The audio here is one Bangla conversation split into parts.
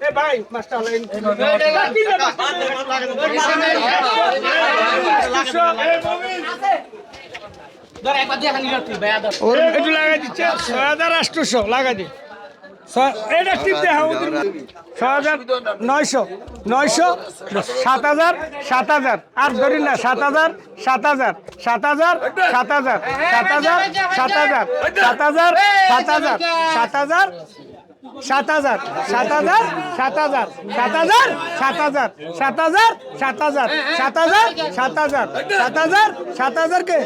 এ ভাই মাছটা হলো একটু লাগাই দিচ্ছে ছয় হাজার আটশোশো লাগাই দি এটা টিপ দেখা ছয় হাজার নয়শো নয়শো সাত হাজার সাত হাজার আর ধরি না সাত হাজার সাত হাজার সাত হাজার সাত হাজার সাত হাজার সাত হাজার সাত হাজার সাত হাজার সাত হাজার সাত হাজার সাত হাজার সাত হাজার সাত হাজার সাত হাজার সাত হাজার সাত হাজার সাত হাজার সাত হাজার সাত হাজার সাত হাজার কে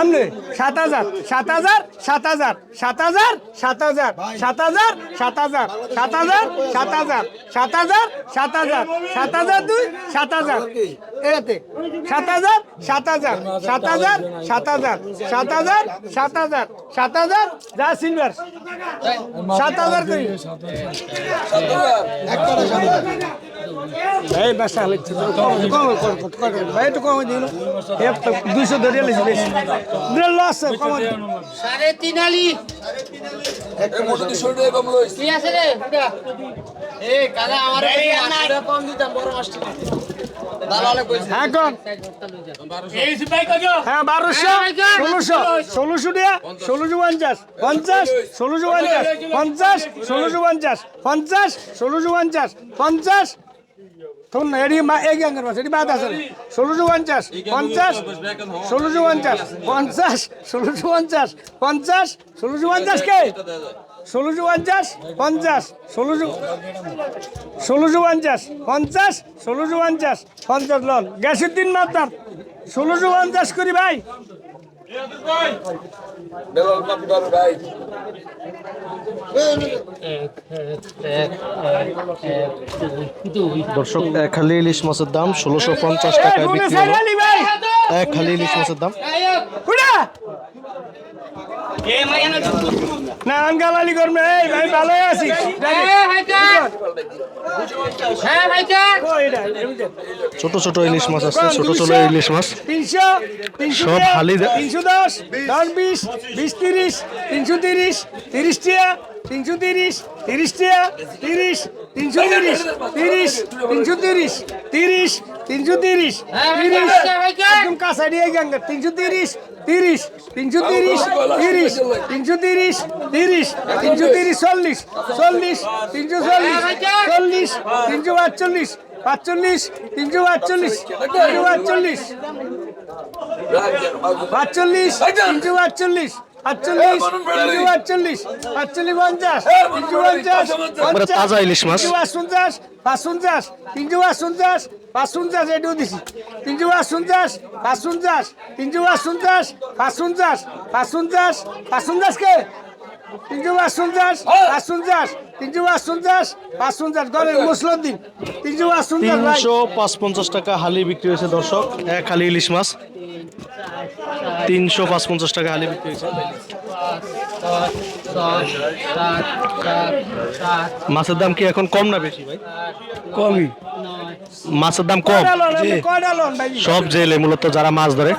আমনে সাত হাজার সাত হাজার সাত হাজার সাত হাজার সাত হাজার সাত হাজার সাত হাজার সাত হাজার সাত হাজার সাত হাজার সাত হাজার সাত হাজার দুই সাত হাজার এরাতে সাত হাজার সাত হাজার সাত হাজার সাত হাজার সাত হাজার সাত হাজার সাত হাজার যা সিলভার সাত হাজার করি ভাই বাসা লিখছে ভাই একটু কমে দিল দুইশো ধরিয়ে লিখছে বেশি। লস কমে সাড়ে তিন আলি। তুই কাদা আমার কম দিতাম বড় মাস্টার হ্যাঁ বারোশো ষোলোশো ষোলোশো টাকা ষোলোশো পঞ্চাশ পঞ্চাশ ষোলোশো পঞ্চাশ পঞ্চাশ ষোলোশো পঞ্চাশ পঞ্চাশ ষোলোশো পঞ্চাশ পঞ্চাশ। শোন না এটি এক গাঙ্গের মাছ এটি বাদ আছে। ষোলোশো পঞ্চাশ পঞ্চাশ ষোলোশো পঞ্চাশ পঞ্চাশ ষোলোশো পঞ্চাশ পঞ্চাশ ষোলোশো পঞ্চাশ কে? ষোলোশো পঞ্চাশ পঞ্চাশ ষোলোশো ষোলোশো পঞ্চাশ পঞ্চাশ ষোলোশো পঞ্চাশ পঞ্চাশ লন। গ্যাসের দিন মাত্রার ষোলোশো পঞ্চাশ করি ভাই। দর্শক এক খালি ইলিশ মাছের দাম ষোলোশো পঞ্চাশ টাকায় বিক্রি হলো। এক খালি ইলিশ মাছের দাম। না আনগালালি করবে এই ভাই ভালো আছি। হ্যাঁ হ্যাঁ। ছোট ছোট ইলিশ মাছ আছে ছোট ছোট ইলিশ মাছ। তিনশো তিনশো সব হালি তিনশো দশ দশ বিশ বিশ তিরিশ তিনশো তিরিশ তিরিশ টিয়া তিনশো তিরিশ তিরিশ টিয়া তিরিশ তিনশো তিরিশ তিরিশ তিনশো তিরিশ তিরিশ তিনশো তিরিশ তিরিশ। একদম কাঁচা দিয়ে গাঙ্গে তিনশো তিরিশ তিরিশ তিনশো তিরিশ তিরিশ তিনশো তিরিশ তিরিশ তিনশো তিরিশ চল্লিশ চল্লিশ তিনশো চল্লিশ চল্লিশ তিনশো পাঁচচল্লিশ পাঁচচল্লিশ তিনশো পাঁচচল্লিশ তিনশো পাঁচচল্লিশ পাঁচচল্লিশ তিনশো পাঁচচল্লিশ আটচল্লিশ। আটচল্লিশ। আটচল্লিশ পঞ্চাশ। তিনশো পঞ্চাশ। তাজা ইলিশ মাছ। পঞ্চাশ পাঁচ পঞ্চাশ। তিনশো পাঁচ পঞ্চাশ পাঁচ পঞ্চাশ। এটাও দিছি। তিনশো পাঁচ পঞ্চাশ। পাঁচ পঞ্চাশ তিনশো পাঁচ পঞ্চাশ। পাঁচ পঞ্চাশ। পাঁচ পঞ্চাশ। পাঁচ পঞ্চাশ কে? তিনশো পাঁচশঞ্চাশ পাঁচশঞ্চাশ তিনশো পাঁচশঞ্চাশ পাঁচশঞ্চাশ গড়ের মুসলন দিন তিনশো পাঁচশঞ্চাশ তিনশো পাঁচপঞ্চাশ টাকা হালি বিক্রি হয়েছে দর্শক। এক হালি ইলিশ মাছ। তিনশো পাঁচপঞ্চাশ টাকা হালি বিক্রি হয়েছে। মাছের দাম কি এখন কম না বেশি ভাই? কমই। মাছের দাম কম? সব জেলে মূলত যারা মাছ ধরে।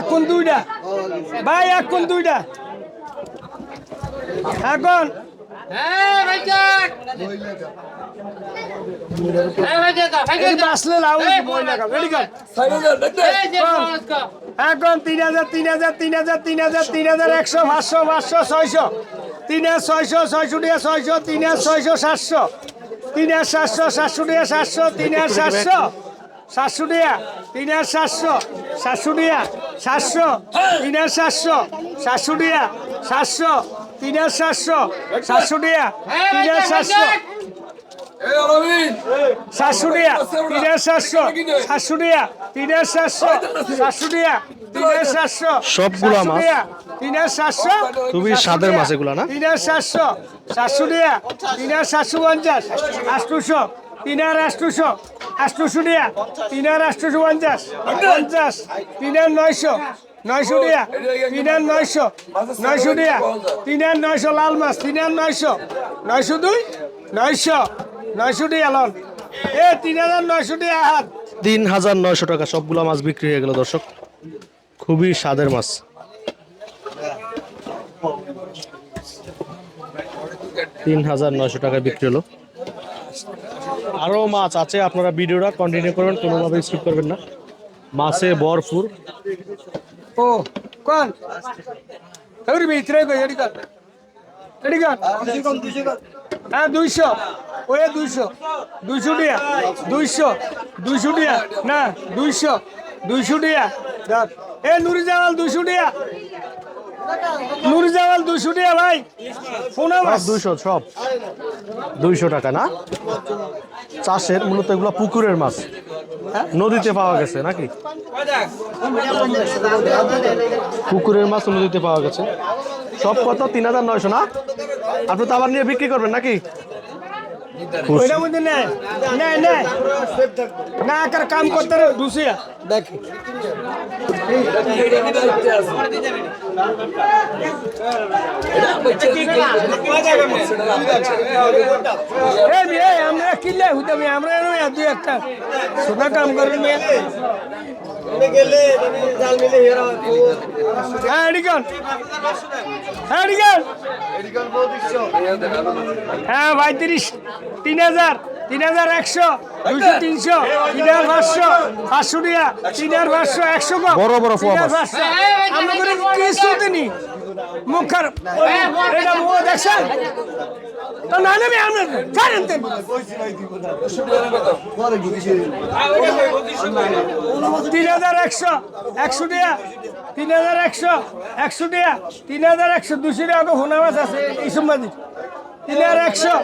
এখন দুইটা। ভাই এখন দুইটা এখন হ্যাঁ হ্যাঁ এখন তিন হাজার তিন হাজার তিন হাজার তিন হাজার তিন হাজার একশো পাঁচশো পাঁচশো ছয়শো তিন হাজার ছয়শো ছয়শো ছয়শো তিন হাজার ছয়শো সাতশো তিন হাজার সাতশো সাতশো সাতশো তিন হাজার সাতশো সাতশো তিন হাজার সাতশো সাতশো সাতশো তিনের হাজার সাতশো সাতশো তিনের সাতশো তিন হাজার সাতশো সাতশো। টিয়া তিন হাজার শাশুড়িয়া তিনের সাতশো শাশুড়িয়া তিনের সাতশো শাশুড়িয়া তিনের সাতশো সবগুলো মাছ? তিনের সাতশো তুমি সাদের মাছ এগুলো না? তিন সাতশো শাশুড়িয়া তিনের সাতশো পঞ্চাশ আষ্টশো তিন আটশোশো আটশোশো টাকা তিন আটশোশো পঞ্চাশ পঞ্চাশ। তিন নয়শো নয়শো টাকা তিন নয়শো নয়শো টাকা তিন নয়শো লাল মাছ তিন নয়শো নয়শো দুই, নয়শো নয়শো টাকা লন। এ, তিন হাজার নয়শো টাকা হাত। তিন হাজার নয়শো টাকা সবগুলা মাছ বিক্রি হয়ে গেল, দর্শক। খুবই স্বাদের মাছ। তিন হাজার নয়শো টাকায় বিক্রি হলো। আরও মাছ আছে, আপনারা ভিডিওটা কন্টিনিউ করবেন কোনোভাবে স্কিপ করবেন না। মাছে ভরপুর। ও, কোন? এবারে ভিতরে এডি কর হ্যাঁ দুইশো। ওই দুইশো। দুইশো টিয়া। দুইশো। দুইশো টিয়া। না, দুইশো। দুইশো টিয়া। এ নুরি জামাল দুইশো টিয়া। নুরি জামাল টাকা ভাই। পোনা মাছ দুশো সব। দুইশো টাকা না? চাষের মূলত এগুলো পুকুরের মাছ। নদীতে পাওয়া গেছে নাকি? পুকুরের মাছ নদীতে পাওয়া গেছে। সব কত তিন হাজার নয়শো না? আপনি তো আবার নিয়ে বিক্রি করবেন নাকি? খুশি। ওইটার মধ্যে নেয় নেয় নেয় না কার কাম করতে রে দুসিয়া দেখ এই মেয়ে, আমরা কিনলে হইতে মেয়ে, আমরা এরম এক দুই একটা সোজা কাম করবেন মেয়ে। হ্যাঁ। এডিকন হ্যাঁ এডিকন হ্যাঁ ভাই তিরিশ তিন হাজার। তিন হাজার একশো দুইশো তিনশো তিন হাজার পাঁচশো পাঁচশো টাকা তিন হাজার পাঁচশো একশো বড় বড় ফোয়া পাঁচশো। আমরা করে কিছু দিনি মুখ এটা মুখ দেখছেন? তো না নেবে আমরা ছাড়েন তেন তিন হাজার একশো একশো টাকা, তিন হাজার একশো একশো টাকা, তিন হাজার একশো, দুশো টাকা তো আছে, এই সম্বাদী তিন হাজার একশো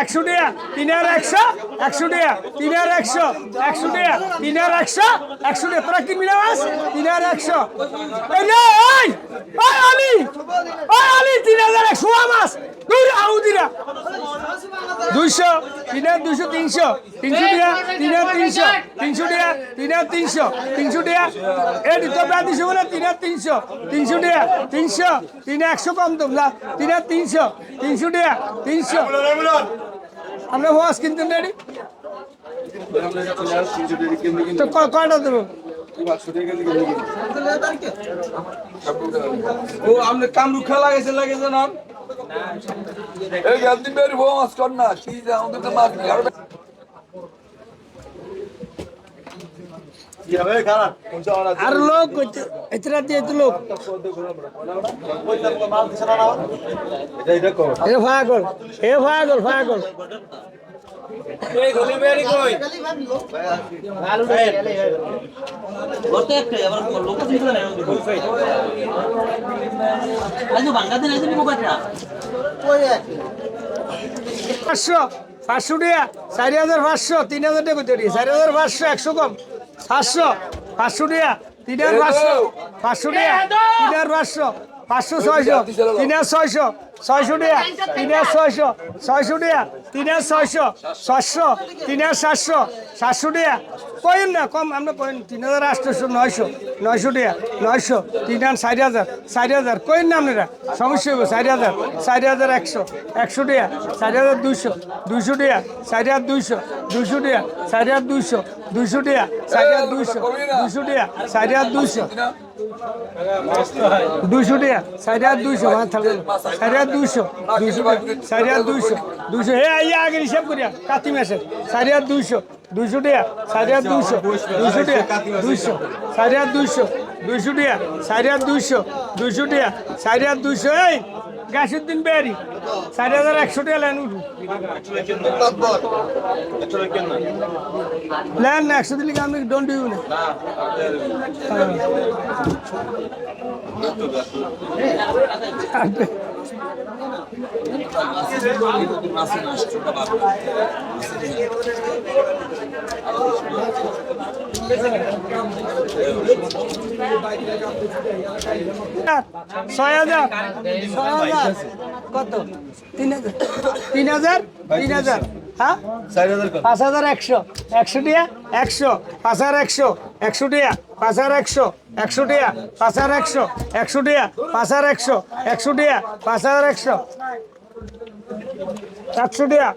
একশো টাকা তিন হাজার একশো একশো টাকা তিন হাজার একশো একশো টাকা তিন হাজার একশো একশো টাকা। তোরা কিনবি না মাছ? তিন হাজার একশো। এই আলি আলি, তিন হাজার একশো। দুই আউদিরা দুইশো, তিন হাজার দুইশো, তিনশো। তিনশো টাকা তিন হাজার তিনশো। তিনশো টাকা তিন হাজার তিনশো। তিনশো টাকা এ দিতে প্রায় দুশো বলে তিন হাজার তিনশো। তিনশো টাকা তিনশো। তিন একশো কম তোমরা তিন হাজার তিনশো। তিনশো টাকা তিনশো। আমরা ওয়াশ কিনতে রেডি তো কয়টা দেবো? ও আপনি কামরু খেলা গেছে লাগেছে না এই গান্ধী বের বস কর না। কি যে আমাদের তো মাছ আর লোক এতরা দিয়ে তো লোক। এ ফাগল এ ফাগল ফাগল পাঁচশো পাঁচশো টাকা চারি হাজার পাঁচশো তিন হাজার টাকা তৈরি চারি হাজার পাঁচশো একশো কম। পাঁচশো পাঁচশো টাকা তিন হাজার পাঁচশো পাঁচশো টাকা তিন হাজার পাঁচশো। পাঁচশো ছয়শো তিন হাজার ছয়শো ছয়শো টাকা তিন হাজার ছয়শো ছয়শো টাকা তিন হাজার ছয়শো ছয়শো তিন হাজার সাতশো সাতশো টাকা। কইন না, কম, আমরা কইন, তিন হাজার আটশোশো নয়শো নয়শো টাকা, নয়শো তিন হাজার চারি হাজার চারি হাজার। কইন না আপনারা, সমস্যা হইব চারি হাজার চারি হাজার একশো একশো টাকা চারি হাজার দুইশো দুইশো টাকা চারি হাজার দুইশো দুইশো টাকা চারি হাজার দুইশো দুইশো টাকা চারি হাজার দুইশো দুইশো টাকা চারি হাজার দুইশো দুইশো টাকা। সাড়ে আট দুশো সাড়ে আট দুশো দুশো সাড়ে আট দুশো দুশো হে আইয়া আগে হিসাব করিয়া, কাতি মাসে সাড়ে আট দুশো দুশো টাকা। সাড়ে আট দুশো দুশো টাকা। দুশো সাড়ে আট দুইশো। দুইশো টাকা চারি হাজার দুইশো দুইশো টাকা চারি হাজার দুইশো, এই গাছুদ্দিন বেয়ারি চারি হাজার একশো টাকা লেন উঠু লেন না, একশো দিলে আমি ডোন্ট ডিউ না ছয় হাজার। ছয় হাজার। কত? তিন হাজার। তিন হাজার? তিন হাজার। হ্যাঁ? পাঁচ হাজার একশো। একশো টিয়া? একশো। পাঁচ হাজার একশো। একশো টিয়া? পাঁচ হাজার একশো। একশো টিয়া? পাঁচ হাজার একশো। একশো টিয়া? পাঁচ হাজার একশো। একশো টিয়া? পাঁচ হাজার একশো। একশো টিয়া?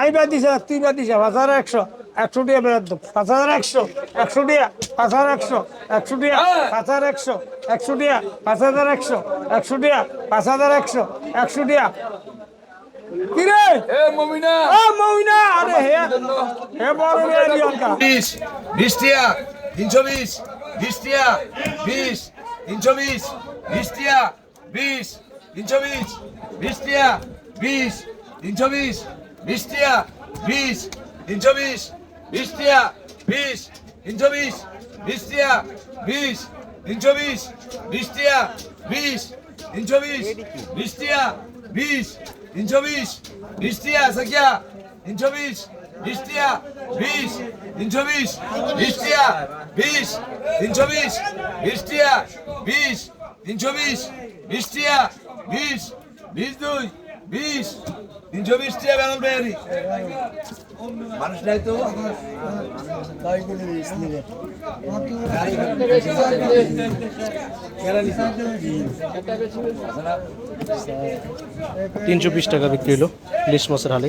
আই বাদ দিছে তুই বাদ দিছে পাঁচ হাজার একশো। একশো টিয়া বেড়ার পাঁচ হাজার একশো একশো টিয়া পাঁচ হাজার একশো একশো টিয়া পাঁচ হাজার একশো একশো টিয়া পাঁচ হাজার একশো একশো টিয়া পাঁচ হাজার একশো একশো টিয়া কিরে? এ মমিনা। এ মমিনা আরে হে হে বড় রে লিয়নকা 20 20 টিয়া 320 20 টিয়া 20 320 20 টিয়া 20 320 20 টিয়া 20 বিশটিয়া, বিশ, তিনশো বিশ, বিশটিয়া, বিশ, তিনশো বিশ, বিশটিয়া, বিশ, তিনশো বিশ, বিশটিয়া, বিশ, তিনশো বিশ, বিশটিয়া সাকিয়া তিনশো বিশ, বিশটিয়া, বিশ, তিনশো বিশ, বিশটিয়া, বিশ, তিনশো বিশ, বিশটিয়া, বিশ, তিনশো বিশ, বিশটিয়া, বিশ বিশ দুই বিশ। তিনশো বিশ টিয়া বেতন বেরি মানুষ নাই তো। তিনশো বিশ টাকা বিক্রি হলো ইলিশ মাছের হালে